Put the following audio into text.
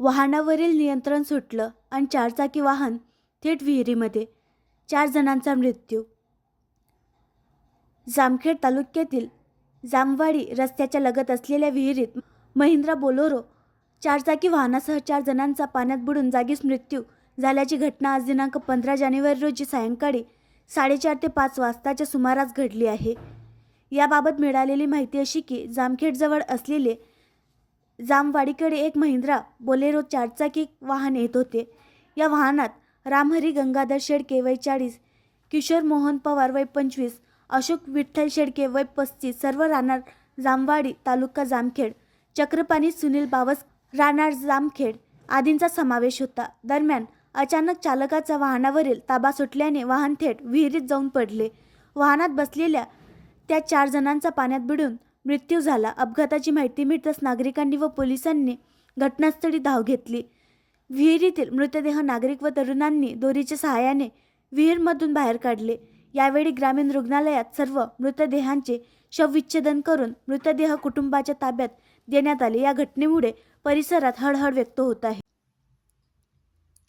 वाहनावरील नियंत्रण सुटलं आणि चारचाकी वाहन थेट विहिरीमध्ये चार जणांचा मृत्यू. जामखेड तालुक्यातील जामवाडी रस्त्याच्या लगत असलेल्या विहिरीत महिंद्रा बोलोरो चारचाकी वाहनासह चार जणांचा पाण्यात बुडून जागीच मृत्यू झाल्याची घटना आज दिनांक पंधरा जानेवारी रोजी सायंकाळी साडेचार ते पाच वाजताच्या सुमारास घडली आहे. याबाबत मिळालेली माहिती अशी की जामखेडजवळ असलेले जामवाडीकडे एक महिंद्रा बोलेरो चारचाकी वाहन येत होते. या वाहनात रामहरी गंगाधर शेडके वय चाळीस किशोर मोहन पवार वय पंचवीस अशोक विठ्ठल शेडके वय पस्तीस सर्व राहणार जामवाडी तालुका जामखेड चक्रपाणी सुनील बावस राहणार जामखेड आदींचा समावेश होता. दरम्यान अचानक चालकाचा वाहनावरील ताबा सुटल्याने वाहन थेट विहिरीत जाऊन पडले. वाहनात बसलेल्या त्या चार जणांचा पाण्यात बुडून मृत्यू झाला. अपघाताची माहिती मिळताच नागरिकांनी व पोलिसांनी घटनास्थळी धाव घेतली. विहिरीतील मृतदेह नागरिक व तरुणांनी दोरीच्या सहाय्याने विहीरमधून बाहेर काढले. यावेळी ग्रामीण रुग्णालयात सर्व मृतदेहांचे शवविच्छेदन करून मृतदेह कुटुंबाच्या ताब्यात देण्यात आले. या घटनेमुळे परिसरात हळहळ व्यक्त होत आहे.